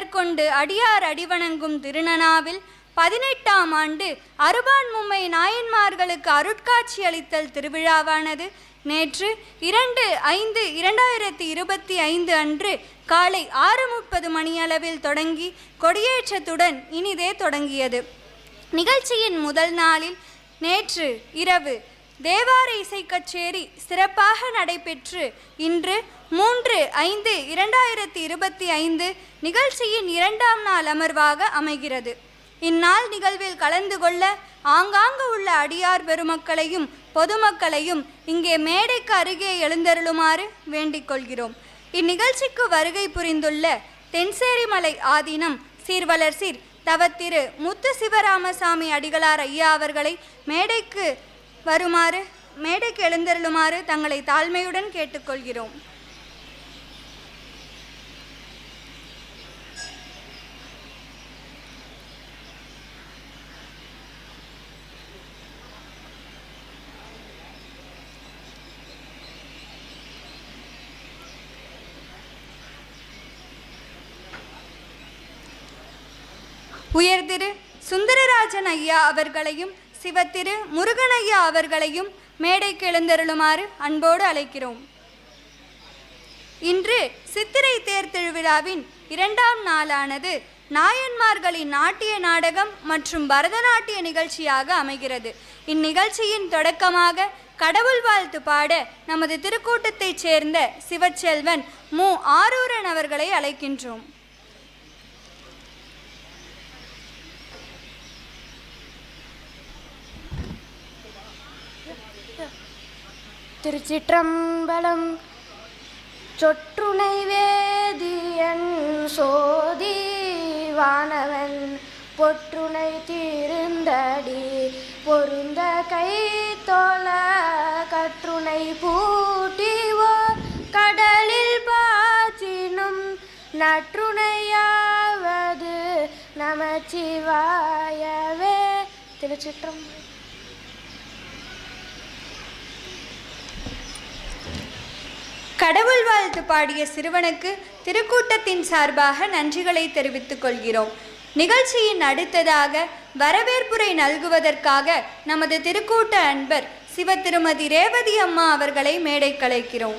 மேற்கொண்டு அடியார் அடிவணங்கும் திருநனாவில் பதினெட்டாம் ஆண்டு அருபான் மும்மை நாயன்மார்களுக்கு அருட்காட்சி அளித்தல் திருவிழாவானது. நேற்று இரண்டு ஐந்து இரண்டாயிரத்தி இருபத்தி ஐந்து அன்று காலை ஆறு முப்பது மணியளவில் தொடங்கி கொடியேற்றத்துடன் இனிதே தொடங்கியது. நிகழ்ச்சியின் முதல் நாளில் நேற்று இரவு தேவார இசை கச்சேரி சிறப்பாக நடைபெற்று இன்று மூன்று ஐந்து இரண்டாயிரத்தி இருபத்தி ஐந்து நிகழ்ச்சியின் இரண்டாம் நாள் அமர்வாக அமைகிறது. இந்நாள் நிகழ்வில் கலந்து கொள்ள ஆங்காங்கு உள்ள அடியார் பெருமக்களையும் பொதுமக்களையும் இங்கே மேடைக்கு அருகே எழுந்தருளுமாறு வேண்டிக் கொள்கிறோம். இந்நிகழ்ச்சிக்கு வருகை புரிந்துள்ள தென்சேரிமலை ஆதீனம் சீர்வளர் சீர் தவத்திரு முத்து சிவராமசாமி அடிகளார் ஐயா அவர்களை மேடைக்கு வருமாறு மேடைக்கு எழுந்தருளுமாறு தங்களை தாழ்மையுடன் கேட்டுக்கொள்கிறோம். உயர்திரு சுந்தரராஜன் ஐயா அவர்களையும் சிவத்திரு முருகனையா அவர்களையும் மேடைக்கு எழுந்தருளுமாறு அன்போடு அழைக்கிறோம். இன்று சித்திரை தேர் திருவிழாவின் இரண்டாம் நாளானது நாயன்மார்களின் நாட்டிய நாடகம் மற்றும் பரதநாட்டிய நிகழ்ச்சியாக அமைகிறது. இந்நிகழ்ச்சியின் தொடக்கமாக கடவுள் வாழ்த்து பாட நமது திருக்கூட்டத்தைச் சேர்ந்த சிவச்செல்வன் மு. ஆரூரன் அவர்களை அழைக்கின்றோம். திருச்சிற்றம்பலம். சொற்றுணை வேதியன் சோதி வானவன் பொற்றுணை தீர்ந்தடி பொருந்த கை தோல கற்றுணை பூட்டிவோ கடலில் பாச்சினும் நற்றுணையாவது நமச்சிவாயவே. திருச்சிற்றம்பலம். கடவுள் வாழ்த்து பாடிய சிறுவனுக்கு திருக்கூட்டத்தின் சார்பாக நன்றிகளை தெரிவித்துக் கொள்கிறோம். நிகழ்ச்சியின் அடுத்ததாக வரவேற்புரை நல்குவதற்காக நமது திருக்கூட்ட அன்பர் சிவ திருமதி ரேவதி அம்மா அவர்களை மேடை கலைக்கிறோம்